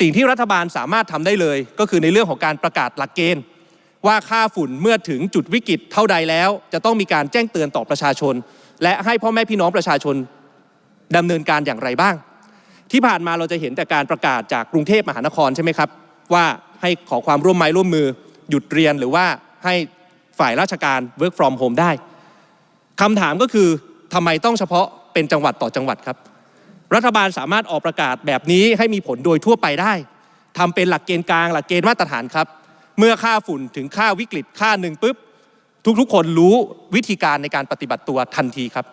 สิ่งที่รัฐบาลสามารถทำได้เลย ก็คือในเรื่องของการประกาศหลักเกณฑ์ ว่าค่าฝุ่นเมื่อถึงจุดวิกฤตเท่าใดแล้ว จะต้องมีการแจ้งเตือนต่อประชาชน และให้พ่อแม่พี่น้องประชาชนดำเนินการอย่างไรบ้าง ที่ผ่านมาเราจะเห็นแต่การประกาศจากกรุงเทพมหานครใช่ไหมครับ ว่าให้ขอความร่วมไม้ร่วมมือ หยุดเรียนหรือว่าให้ฝ่ายราชการ work from home ได้คำถามก็คือทำไมต้องเฉพาะเป็นจังหวัดต่อจังหวัดครับ รัฐบาลสามารถออกประกาศแบบนี้ให้มีผลโดยทั่วไปได้ทำเป็นหลักเกณฑ์กลางหลักเกณฑ์มาตรฐานครับ เมื่อค่าฝุ่นถึงค่าวิกฤตค่าหนึ่งปุ๊บทุกๆ คนรู้วิธีการในการปฏิบัติตัวทันทีครับ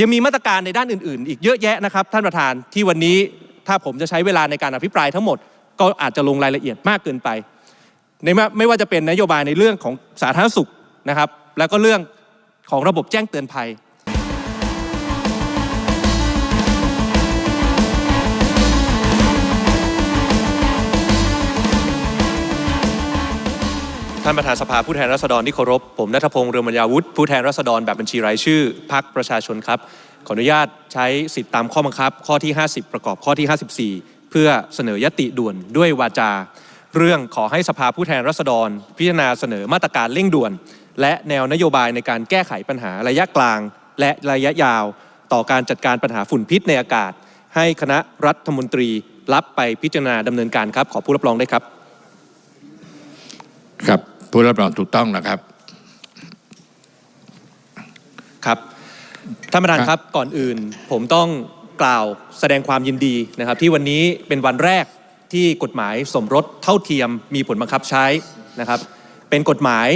ยังมีมาตรการในด้านอื่น ๆ อีกเยอะแยะนะครับ ท่านประธานที่วันนี้ถ้าผมจะใช้เวลาในการอภิปรายทั้งหมด ก็อาจจะลงรายละเอียดมากเกินไปในไม่ว่าจะเป็นนโยบายในเรื่องของสาธารณสุขนะครับ แล้วก็เรื่องของระบบแจ้งเตือนภัย ท่านประธานสภาผู้แทนราษฎรที่เคารพ ผมนัทพงษ์เรืองมัญญาวุฒิผู้แทนราษฎรแบบบัญชีรายชื่อพักประชาชนครับ ขออนุญาตใช้สิทธิตามข้อบังคับ ข้อที่ 50 ประกอบข้อที่ 54 เพื่อเสนอยติด่วนด้วยวาจา เรื่องขอให้สภาผู้แทนราษฎร พิจารณาเสนอมาตรการเร่งด่วน และแนวนโยบายในการแก้ไขปัญหาระยะกลาง และระยะยาว ต่อการจัดการปัญหาฝุ่นพิษในอากาศ ให้คณะรัฐมนตรีรับไปพิจารณาดำเนินการครับ ขอผู้รับรองได้ครับครับ ผู้รับรองถูกต้องนะครับ ครับท่านประธานครับครับก่อนอื่น ผมต้องกล่าวแสดงความยินดีนะครับ ที่วันนี้เป็นวันแรกที่กฎหมายสมรสเท่าเทียมมีผลบังคับใช้นะครับ เป็นกฎหมาย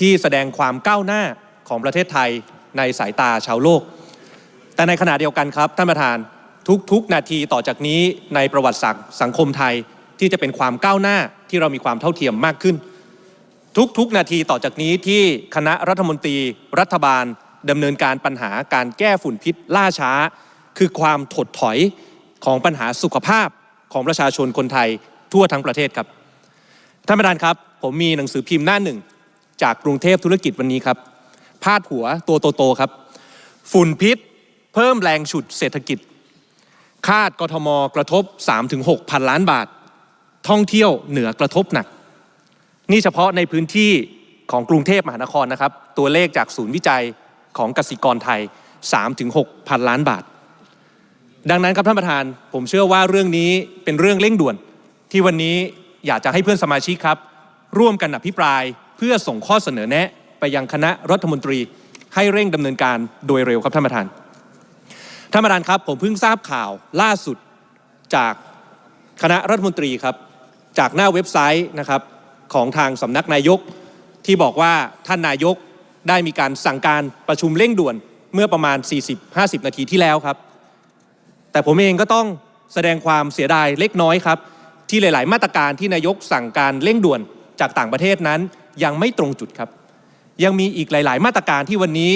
ที่แสดงความก้าวหน้าของประเทศไทยในสายตาชาวโลก แต่ในขณะเดียวกันครับท่านประธานทุกๆ นาทีต่อจากนี้ในประวัติศาสตร์สังคมไทยที่จะเป็นความก้าวหน้าที่เรามีความเท่าเทียมมากขึ้น ทุกๆ นาทีต่อจากนี้ที่คณะรัฐมนตรีรัฐบาลดำเนินการปัญหาการแก้ฝุ่นพิษล่าช้า คือความถดถอยของปัญหาสุขภาพของประชาชนคนไทยทั่วทั้งประเทศครับท่านประธานครับ ผมมีหนังสือพิมพ์หน้าหนึ่ง จากกรุงเทพธุรกิจวันนี้ครับ พาดหัวตัวโตๆครับ ฝุ่นพิษ เพิ่มแรงฉุดเศรษฐกิจ คาดกทมกระทบ 3-6 พันล้านบาท ท่องเที่ยวเหนือกระทบหนัก นี่เฉพาะในพื้นที่ของกรุงเทพมหานครนะครับ ตัวเลขจากศูนย์วิจัยของกสิกรไทย 3-6 พันล้านบาท ดังนั้นครับท่านประธาน ผมเชื่อว่าเรื่องนี้เป็นเรื่องเร่งด่วน ที่วันนี้อยากจะให้เพื่อนสมาชิกครับ ร่วมกันอภิปรายเพื่อส่งข้อเสนอแนะ ไปยังคณะรัฐมนตรีให้เร่งดำเนินการโดยเร็วครับท่านประธาน ท่านประธานครับ ผมเพิ่งทราบข่าวล่าสุดจากคณะรัฐมนตรีครับ จากหน้าเว็บไซต์นะครับ ของทางสำนักนายก ที่บอกว่าท่านนายกได้มีการสั่งการประชุมเร่งด่วนเมื่อประมาณ 40-50 นาทีที่แล้วครับ แต่ผมเองก็ต้องแสดงความเสียดายเล็กน้อยครับ ที่หลาย ๆ มาตรการที่นายกสั่งการเร่งด่วนจากต่างประเทศนั้นยังไม่ตรงจุดครับ ยังมีอีกหลาย ๆ มาตรการที่วันนี้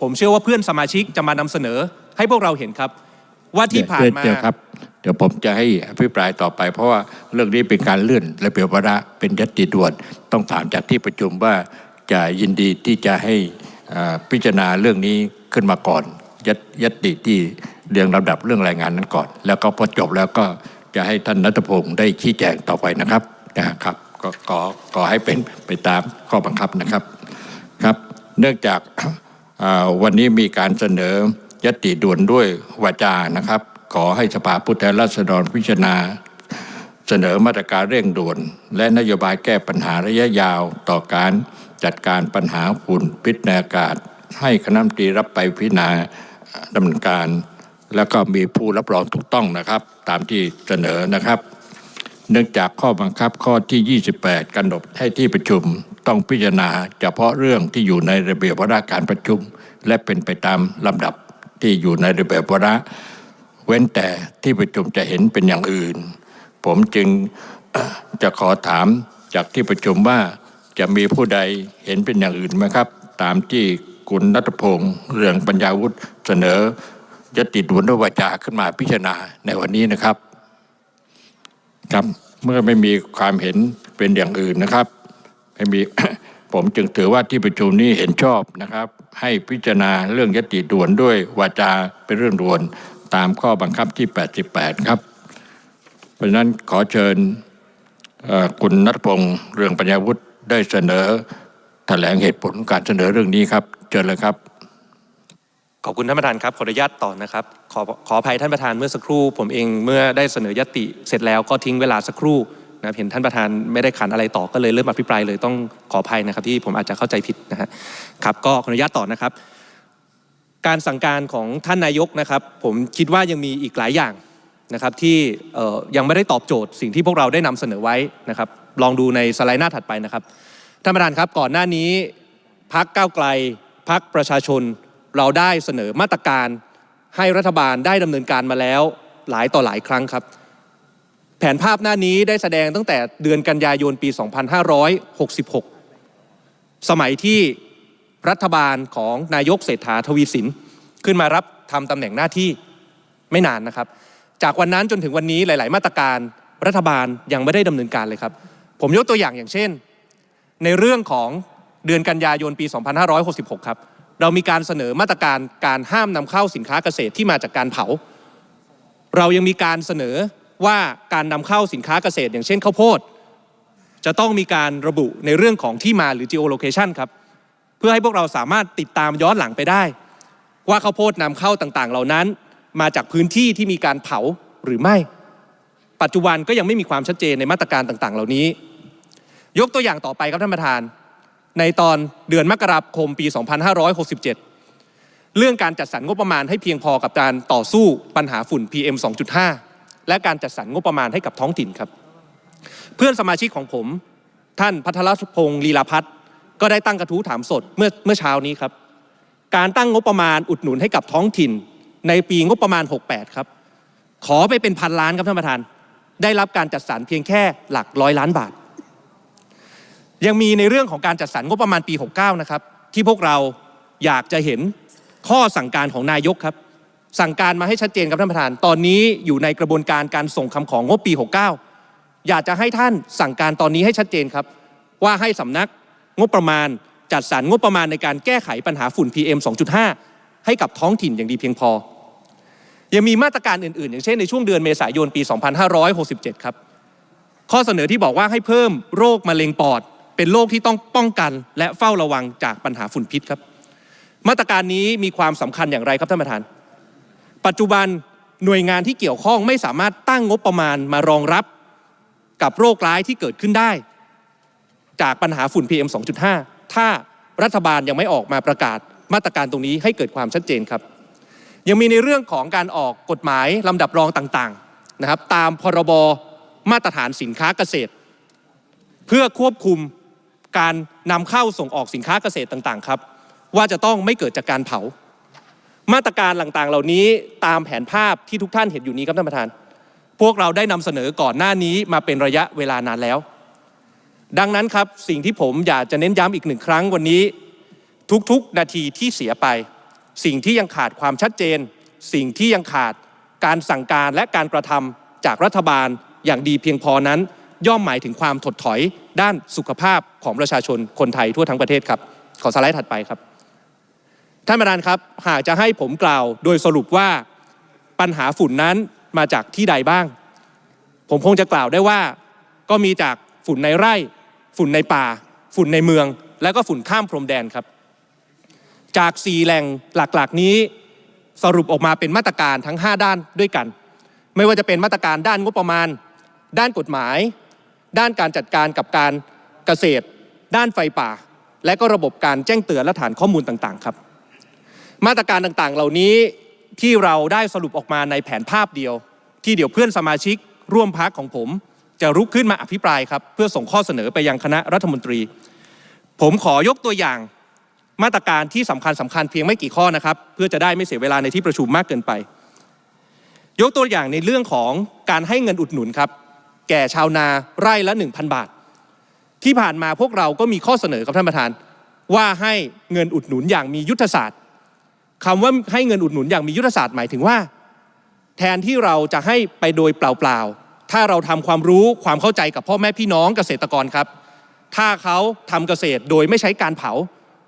ผมเชื่อว่าเพื่อนสมาชิกจะมานำเสนอให้พวกเราเห็นครับ ว่าที่ผ่านมาครับ ดี๋ยวผมจะให้อภิปรายต่อไป เพราะว่าเรื่องนี้เป็นการเลื่อนระเบียบวาระเป็นยติด่วน ต้องถามจากที่ประชุมว่าจะยินดีที่จะให้พิจารณาเรื่องนี้ขึ้นมาก่อนยยติที่เรียงลำดับเรื่องรายงานนั้นก่อน แล้วก็พอจบแล้วก็จะให้ท่านนัทพงศ์ได้ชี้แจงต่อไปนะครับนะครับก็ขอขอให้เป็นไปตามข้อบังคับนะครับครับ เนื่องจากวันนี้มีการเสนอยติด่วนด้วยวาจานะครับ ขอให้สภาผู้แทนราษฎรพิจารณา เสนอมาตรการเร่งด่วน และนโยบายแก้ปัญหาระยะยาวต่อการจัดการปัญหาฝุ่นพิษในอากาศ ให้คณะมนตรีรับไปพิจารณาดำเนินการ แล้วก็มีผู้รับรองถูกต้องนะครับ ตามที่เสนอนะครับ เนื่องจากข้อบังคับข้อที่ 28กำหนดให้ที่ประชุมต้องพิจารณาเฉพาะเรื่องที่อยู่ในระเบียบวาระการประชุม และเป็นไปตามลำดับที่อยู่ในระเบียบวาระ เว้นแต่ที่ประชุมจะเห็นเป็นอย่างอื่น ผมจึงจะขอถามจากที่ประชุมว่าจะมีผู้ใดเห็นเป็นอย่างอื่นไหมครับ ตามที่คุณนัทพงศ์เรื่องปัญญาวุฒิเสนอยติด่วนด้วยวาจาขึ้นมาพิจารณาในวันนี้นะครับ ครับเมื่อไม่มีความเห็นเป็นอย่างอื่นนะครับ ไม่มีผมจึงถือว่าที่ประชุมนี้เห็นชอบนะครับ ให้พิจารณาเรื่องยติด่วนด้วยวาจาเป็นเรื่องด่วน ตามข้อบังคับที่ 88 ครับ เพราะฉะนั้นขอเชิญคุณนัทพงศ์เรื่องปัญญาวุฒิได้เสนอแถลงเหตุผลการเสนอเรื่องนี้ครับ เชิญเลยครับ ขอบคุณท่านประธานครับ ขออนุญาตต่อนะครับ ขอขออภัยท่านประธานเมื่อสักครู่ ผมเองเมื่อได้เสนอยติเสร็จแล้วก็ทิ้งเวลาสักครู่นะเห็นท่านประธานไม่ได้ขันอะไรต่อก็เลยเริ่มอภิปรายเลยต้องขออภัยนะครับ ที่ผมอาจจะเข้าใจผิดนะฮะครับก็ขออนุญาตต่อนะครับ การสั่งการของท่านนายกนะครับ ผมคิดว่ายังมีอีกหลายอย่างนะครับที่ยังไม่ได้ตอบโจทย์สิ่งที่พวกเราได้นำเสนอไว้นะครับ ลองดูในสไลด์หน้าถัดไปนะครับท่านประธานครับก่อนหน้านี้พักก้าวไกลพักประชาชนเราได้เสนอมาตรการให้รัฐบาลได้ดำเนินการมาแล้วหลายต่อหลายครั้งครับ แผนภาพหน้านี้ได้แสดงตั้งแต่เดือนกันยายนปี 2566 สมัยที่ รัฐบาลของนายกเศรษฐาทวีสิน ขึ้นมารับทำตำแหน่งหน้าที่ไม่นานนะครับ จากวันนั้นจนถึงวันนี้หลาย ๆ มาตรการรัฐบาลยังไม่ได้ดำเนินการเลยครับ ผมยกตัวอย่างอย่างเช่น ในเรื่องของเดือนกันยายนปี 2566 ครับเรามีการเสนอมาตรการการห้ามนำเข้าสินค้าเกษตรที่มาจากการเผา เรายังมีการเสนอว่าการนำเข้าสินค้าเกษตร อย่างเช่นข้าวโพด จะต้องมีการระบุในเรื่องของที่มาหรือ geolocation ครับ เพื่อให้พวกเราสามารถติดตามย้อนหลังไปได้ ว่าข้าวโพดนำเข้าต่างๆ เหล่านั้น มาจากพื้นที่ที่มีการเผาหรือไม่ ปัจจุบันก็ยังไม่มีความชัดเจนในมาตรการต่างๆ เหล่านี้ ยกตัวอย่างต่อไปครับท่านประธาน ในตอนเดือนมกราคมปี 2567 เรื่องการจัดสรรงบประมาณให้เพียงพอกับการต่อสู้ปัญหาฝุ่น PM 2.5 และการจัดสรรงบประมาณให้กับท้องถิ่นครับ เพื่อนสมาชิกของผม ท่านพัทรพงศ์ลีลาพัฒน์ ก็ได้ตั้งกระทู้ถามสดเมื่อเมื่อเช้านี้ครับ การตั้งงบประมาณอุดหนุนให้กับท้องถิ่น ในปีงบประมาณ 68 ครับ ขอไปเป็นพันล้านครับท่านประธาน ได้รับการจัดสรรเพียงแค่หลักร้อยล้านบาท ยังมีในเรื่องของการจัดสรรงบประมาณปี 69 นะครับ ที่พวกเราอยากจะเห็นข้อสั่งการของนายกครับ สั่งการมาให้ชัดเจนครับท่านประธาน ตอนนี้อยู่ในกระบวนการการส่งคำของงบปี 69 อยากจะให้ท่านสั่งการตอนนี้ให้ชัดเจนครับ ว่าให้สำนัก งบประมาณ จัดสรรงบประมาณในการแก้ไขปัญหาฝุ่น PM 2.5 ให้กับท้องถิ่นอย่างดีเพียงพอ ยังมีมาตรการอื่นๆ อย่างเช่นในช่วงเดือนเมษายนปี 2567 ครับ ข้อเสนอที่บอกว่าให้เพิ่มโรคมะเร็งปอด เป็นโรคที่ต้องป้องกัน และเฝ้าระวังจากปัญหาฝุ่นพิษครับ มาตรการนี้มีความสำคัญอย่างไรครับท่านประธาน ปัจจุบันหน่วยงานที่เกี่ยวข้องไม่สามารถตั้งงบประมาณมารองรับกับโรคร้ายที่เกิดขึ้นได้ จากปัญหาฝุ่น PM 2.5 ถ้ารัฐบาลยังไม่ออกมาประกาศมาตรการตรงนี้ให้เกิดความชัดเจนครับ ยังมีในเรื่องของการออกกฎหมายลำดับรองต่างๆนะครับ ตามพรบมาตรฐานสินค้าเกษตร เพื่อควบคุมการนำเข้าส่งออกสินค้าเกษตรต่างๆครับ ว่าจะต้องไม่เกิดจากการเผา มาตรการต่างๆ เหล่านี้ตามแผนภาพที่ทุกท่านเห็นอยู่นี้ครับท่านประธาน พวกเราได้นำเสนอก่อนหน้านี้มาเป็นระยะเวลานานแล้ว ดังนั้นครับสิ่งที่ผมอยากจะเน้นย้ำอีกหนึ่งครั้งวันนี้ ทุกๆ นาทีที่เสียไป สิ่งที่ยังขาดความชัดเจน สิ่งที่ยังขาดการสั่งการและการกระทำจากรัฐบาลอย่างดีเพียงพอนั้น ย่อมหมายถึงความถดถอยด้านสุขภาพของประชาชนคนไทยทั่วทั้งประเทศครับ ขอสไลด์ถัดไปครับ ท่านประธานครับ หากจะให้ผมกล่าวโดยสรุปว่าปัญหาฝุ่นนั้นมาจากที่ใดบ้าง ผมคงจะกล่าวได้ว่า ก็มีจากฝุ่นในไร่ ฝุ่นในป่า ฝุ่นในเมือง แล้วก็ฝุ่นข้ามพรมแดนครับ จากสี่แหล่งหลักๆนี้สรุปออกมาเป็นมาตรการทั้ง 5 ด้านด้วยกัน ไม่ว่าจะเป็นมาตรการด้านงบประมาณ ด้านกฎหมาย ด้านการจัดการกับการเกษตร ด้านไฟป่า และก็ระบบการแจ้งเตือนและฐานข้อมูลต่างๆ ครับ มาตรการต่างๆ เหล่านี้ที่เราได้สรุปออกมาในแผนภาพเดียว ที่เดี๋ยวเพื่อนสมาชิกร่วมพักของผม จะรุกขึ้นมาอภิปรายครับ เพื่อส่งข้อเสนอไปยังคณะรัฐมนตรี ผมขอยกตัวอย่างมาตรการที่สำคัญสำคัญเพียงไม่กี่ข้อนะครับ เพื่อจะได้ไม่เสียเวลาในที่ประชุมมากเกินไป ยกตัวอย่างในเรื่องของการให้เงินอุดหนุนครับ แก่ชาวนาไร่ละ 1,000 บาท ที่ผ่านมาพวกเราก็มีข้อเสนอครับท่านประธาน ว่าให้เงินอุดหนุนอย่างมียุทธศาสตร์คำว่าให้เงินอุดหนุนอย่างมียุทธศาสตร์หมายถึงว่า แทนที่เราจะให้ไปโดยเปล่าๆ ถ้าเราทำความรู้ความเข้าใจกับพ่อแม่พี่น้องเกษตรกรครับ ถ้าเขาทำเกษตรโดยไม่ใช้การเผา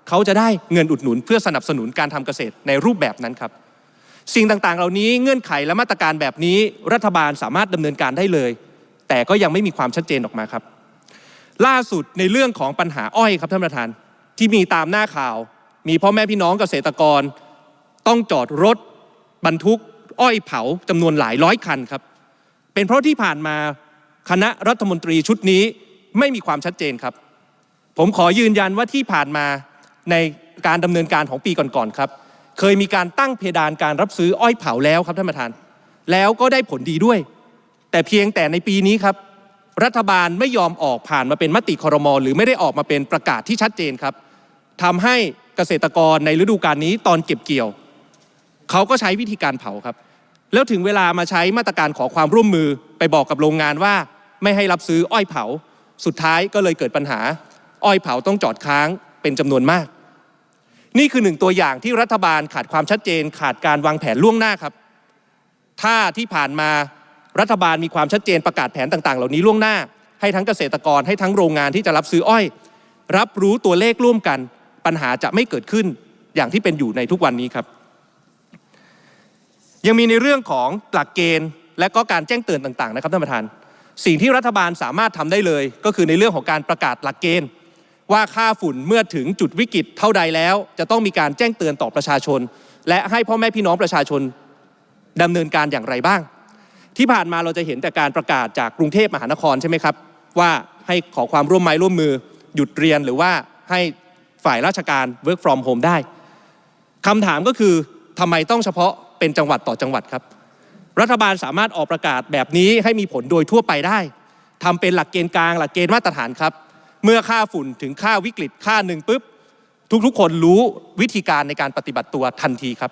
เขาจะได้เงินอุดหนุน เพื่อสนับสนุนการทำเกษตรในรูปแบบนั้นครับ สิ่งต่างๆ เหล่านี้เงื่อนไขและมาตรการแบบนี้ รัฐบาลสามารถดำเนินการได้เลย แต่ก็ยังไม่มีความชัดเจนออกมาครับ ล่าสุดในเรื่องของปัญหาอ้อยครับท่านประธานที่มีตามหน้าข่าว มีพ่อแม่พี่น้องเกษตรกร ต้องจอดรถบรรทุก อ้อยเผาจำนวนหลายร้อยคันครับ เป็นเพราะที่ผ่านมาคณะรัฐมนตรีชุดนี้ไม่มีความชัดเจนครับ ผมขอยืนยันว่าที่ผ่านมาในการดำเนินการของปีก่อนๆครับ เคยมีการตั้งเพดานการรับซื้ออ้อยเผาแล้วครับท่านประธาน แล้วก็ได้ผลดีด้วย แต่เพียงแต่ในปีนี้ครับ รัฐบาลไม่ยอมออกผ่านมาเป็นมติครมหรือไม่ได้ออกมาเป็นประกาศที่ชัดเจนครับทำให้เกษตรกรในฤดูกาลนี้ตอนเก็บเกี่ยว เขาก็ใช้วิธีการเผาครับ แล้วถึงเวลามาใช้มาตรการขอความร่วมมือไปบอกกับโรงงานว่า ไม่ให้รับซื้ออ้อยเผา สุดท้ายก็เลยเกิดปัญหา อ้อยเผาต้องจอดค้างเป็นจำนวนมาก นี่คือหนึ่งตัวอย่างที่รัฐบาลขาดความชัดเจน ขาดการวางแผนล่วงหน้าครับ ถ้าที่ผ่านมารัฐบาลมีความชัดเจนประกาศแผนต่าง ๆ เหล่านี้ล่วงหน้า ให้ทั้งเกษตรกรให้ทั้งโรงงานที่จะรับซื้ออ้อย รับรู้ตัวเลขร่วมกัน ปัญหาจะไม่เกิดขึ้นอย่างที่เป็นอยู่ในทุกวันนี้ครับ ยังมีในเรื่องของหลักเกณฑ์ และก็การแจ้งเตือนต่างๆนะครับท่านประธาน สิ่งที่รัฐบาลสามารถทำได้เลย ก็คือในเรื่องของการประกาศหลักเกณฑ์ ว่าค่าฝุ่นเมื่อถึงจุดวิกฤตเท่าใดแล้ว จะต้องมีการแจ้งเตือนต่อประชาชน และให้พ่อแม่พี่น้องประชาชนดำเนินการอย่างไรบ้าง ที่ผ่านมาเราจะเห็นแต่การประกาศจากกรุงเทพมหานครใช่ไหมครับ ว่าให้ขอความร่วมไม้ร่วมมือ หยุดเรียนหรือว่าให้ฝ่ายราชการ work from home ได้คำถามก็คือทำไมต้องเฉพาะ เป็นจังหวัดต่อจังหวัดครับ รัฐบาลสามารถออกประกาศแบบนี้ให้มีผลโดยทั่วไปได้ทำเป็นหลักเกณฑ์กลางหลักเกณฑ์มาตรฐานครับ เมื่อค่าฝุ่นถึงค่าวิกฤตค่าหนึ่งปุ๊บทุกๆ คนรู้วิธีการในการปฏิบัติตัวทันทีครับ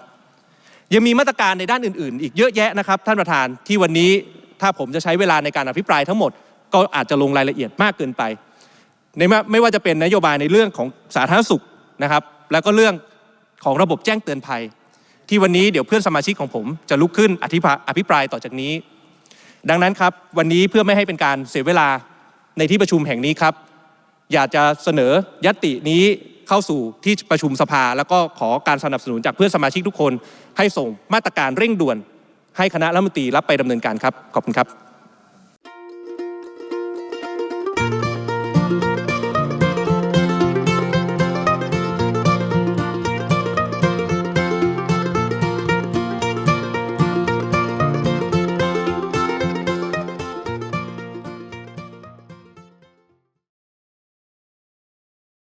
ยังมีมาตรการในด้านอื่น ๆ อีกเยอะแยะนะครับ ท่านประธานที่วันนี้ถ้าผมจะใช้เวลาในการอภิปรายทั้งหมด ก็อาจจะลงรายละเอียดมากเกินไปในไม่ว่าจะเป็นนโยบายในเรื่องของสาธารณสุขนะครับ แล้วก็เรื่องของระบบแจ้งเตือนภัย ที่วันนี้เดี๋ยวเพื่อนสมาชิกของผมจะลุกขึ้นอธิภาอภิปรายต่อจากนี้ ดังนั้นครับวันนี้เพื่อไม่ให้เป็นการเสียเวลาในที่ประชุมแห่งนี้ครับ อยากจะเสนอยตินี้เข้าสู่ที่ประชุมสภา แล้วก็ขอการสนับสนุนจากเพื่อนสมาชิกทุกคน ให้ส่งมาตรการเร่งด่วน ให้คณะรัฐมนตรีรับไปดำเนินการครับขอบคุณครับ